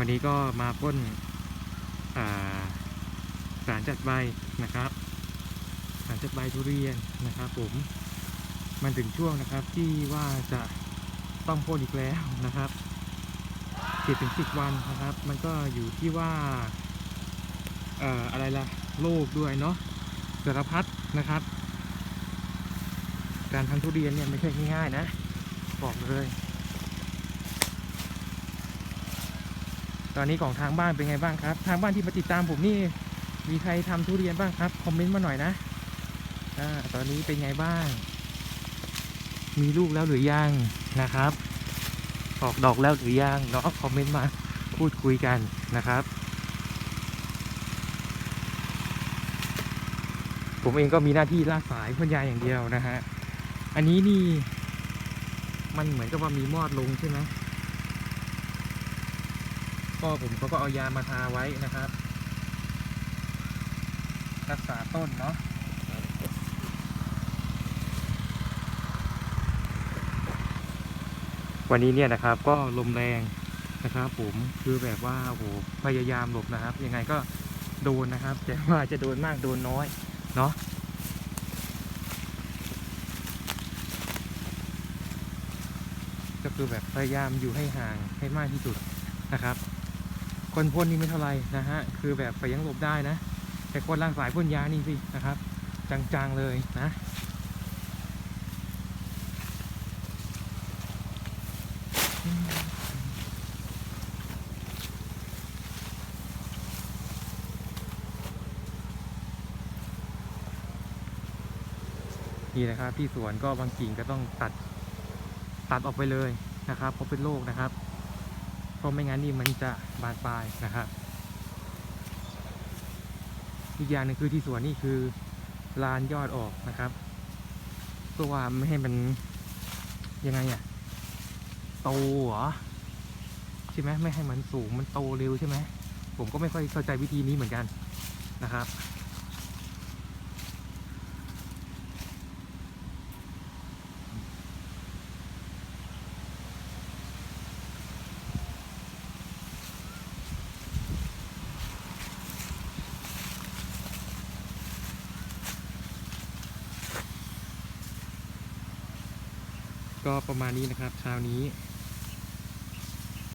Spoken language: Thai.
วันนี้ก็มาพ่นสารจัดใบนะครับ สารจัดใบทุเรียนนะครับผมมันถึงช่วงนะครับที่ว่าจะต้องพ่นอีกแล้วนะครับเจ็ดถึงสิบวันนะครับ มันก็อยู่ที่ว่าเอ่ออะไรล่ะโรคด้วยเนาะสารพัดนะครับ การทำทุเรียนเนี่ยไม่ใช่ง่ายๆนะ บอกเลย ตอนนี้ของทางบ้านเป็นไงบ้างครับ ทางบ้านที่มาติดตามผมนี่มีใครทำทุเรียนบ้างครับ คอมเมนต์มาหน่อยนะอตอนนี้เป็นไงบ้าง มีลูกแล้วหรือยังนะครับ ออกดอกแล้วหรือยังเนาะคอมเมนต์มาพูดคุยกันนะครับ ผมเองก็มีหน้าที่ลากสายพ่นยาอย่างเดียวนะฮะ อันนี้นี่ มันเหมือนกับว่ามีมอดลงใช่ไหม ก็ผมเขาก็เอายามาทาไว้นะครับรักษาต้นเนาะวันนี้เนี่ยนะครับก็ลมแรงนะครับผมคือแบบว่าโอ้โหพยายามหลบนะครับ ยังไงก็โดนนะครับแต่ว่าจะโดนมากโดนน้อยเนาะก็คือแบบพยายามอยู่ให้ห่างให้มากที่สุดนะครับ คนพ่นนี่ไม่เท่าไรนะฮะ คือแบบไปยังหลบได้นะ แต่คนล่างสายพ่นยานี่สินะครับ จังๆเลยนะนี่นะครับที่สวนก็บางกิ่งก็ต้องตัดตัดออกไปเลยนะครับเพราะเป็นโรคนะครับ เพราะไม่งั้นนี่มันจะบานปลายนะครับ อีกอย่างหนึ่งคือที่สวนนี่คือลานยอดออกนะครับเพื่อว่าไม่ให้มันยังไงอะโตเหรอใช่ไหมไม่ให้มันสูงมันโตเร็วใช่ไหมผมก็ไม่ค่อยเข้าใจวิธีนี้เหมือนกันนะครับ ก็ประมาณนี้นะครับเช้านี้